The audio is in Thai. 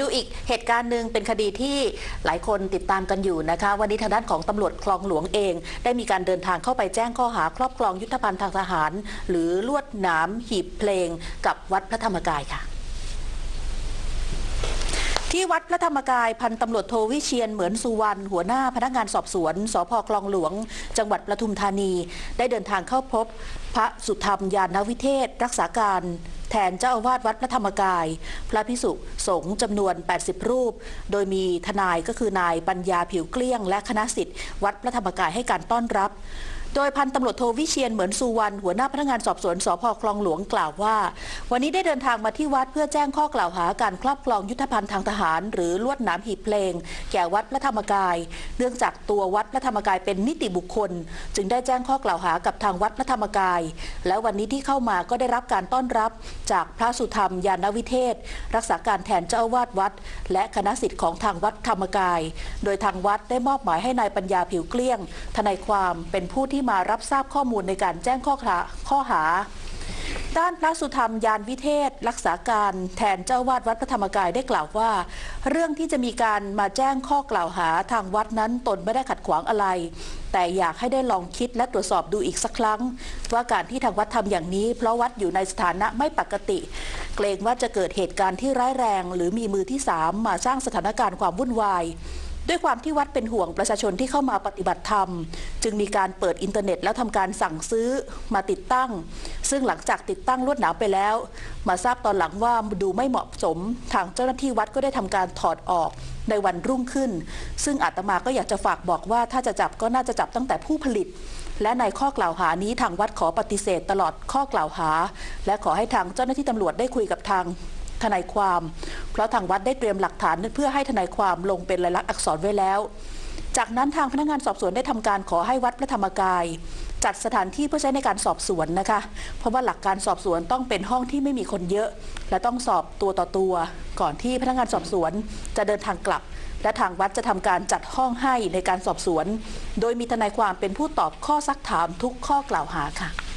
ดูอีกเหตุการณ์หนึ่งเป็นคดีที่หลายคนติดตามกันอยู่นะคะ วันนี้ทางด้านของตำรวจคลองหลวงเอง ได้มีการเดินทางเข้าไปแจ้งข้อหาครอบครองยุทธภัณฑ์ทางทหาร หรือลวดหนามหีบเพลงกับวัดพระธรรมกายค่ะ ที่วัดพระธรรมกายพันตำรวจโทวิเชียนเหมือนสุวรรณหัวหน้าพนักงานสอบสวนสพคลองหลวง จังหวัดปทุมธานี ได้เดินทางเข้าพบ พระสุธรรมยานวิเทศ รักษาการแทนเจ้าอาวาสวัดพระธรรมกาย พระพิสุสงฆ์จำนวน 80 รูป โดยมีทนายก็คือนายปัญญาผิวเกลี้ยง และคณะสิทธิ์วัดพระธรรมกายให้การต้อนรับ โดยพันตำรวจโทวิเชียนเหมือนสุวรรณหัวหน้าพนักงานสอบสวนสพคลองหลวงกล่าวว่า วันนี้ได้เดินทางมาที่วัดเพื่อแจ้งข้อกล่าวหาการครอบครองยุทธภัณฑ์ทางทหาร หรือลวดหนามหีบเพลง แก่วัดพระธรรมกาย เนื่องจากตัววัดพระธรรมกายเป็นนิติบุคคล จึงได้แจ้งข้อกล่าวหากับทางวัดพระธรรมกาย และวันนี้ที่เข้ามาก็ได้รับการต้อนรับ จากพระสุธรรมยานวิเทศ รักษาการแทนเจ้าอาวาสวัด และคณะสิทธิ์ของทางวัดธรรมกาย โดยทางวัดได้มอบหมายให้นายปัญญาผิวเกลี้ยงทนายความเป็นผู้ที่มารับทราบข้อมูลในการแจ้งข้อข้อหา ด้านพระสุธรรมยานวิเทศ รักษาการแทนเจ้าวาดวัดพระธรรมกายได้กล่าวว่า เรื่องที่จะมีการมาแจ้งข้อกล่าวหาทางวัดนั้นตนไม่ได้ขัดขวางอะไร แต่อยากให้ได้ลองคิดและตรวจสอบดูอีกสักครั้ง ว่าการที่ทางวัดทำอย่างนี้ เพราะวัดอยู่ในสถานะไม่ปกติ เกรงว่าจะเกิดเหตุการณ์ที่ร้ายแรง หรือมีมือที่สามมาสร้างสถานการณ์ความวุ่นวาย ด้วยความที่วัดเป็นห่วงประชาชนที่เข้ามาปฏิบัติธรรม จึงมีการเปิดอินเทอร์เน็ตแล้วทำการสั่งซื้อมาติดตั้ง ซึ่งหลังจากติดตั้งลวดหนามไปแล้ว มาทราบตอนหลังว่าดูไม่เหมาะสม ทางเจ้าหน้าที่วัดก็ได้ทำการถอดออกในวันรุ่งขึ้น ซึ่งอาตมาก็อยากจะฝากบอกว่าถ้าจะจับก็น่าจะจับตั้งแต่ผู้ผลิต และในข้อกล่าวหานี้ทางวัดขอปฏิเสธตลอดข้อกล่าวหา และขอให้ทางเจ้าหน้าที่ตำรวจได้คุยกับทาง ทนายความ เพราะทางวัดได้เตรียมหลักฐานเพื่อให้ทนายความลงเป็นลายลักษณ์อักษรไว้แล้ว จากนั้นทางพนักงานสอบสวนได้ทำการขอให้วัดพระธรรมกาย จัดสถานที่เพื่อใช้ในการสอบสวนนะคะ เพราะว่าหลักการสอบสวนต้องเป็นห้องที่ไม่มีคนเยอะ และต้องสอบตัวต่อตัว ก่อนที่พนักงานสอบสวนจะเดินทางกลับและทางวัดจะทำการจัดห้องให้ในการสอบสวน โดยมีทนายความเป็นผู้ตอบข้อซักถามทุกข้อกล่าวหาค่ะ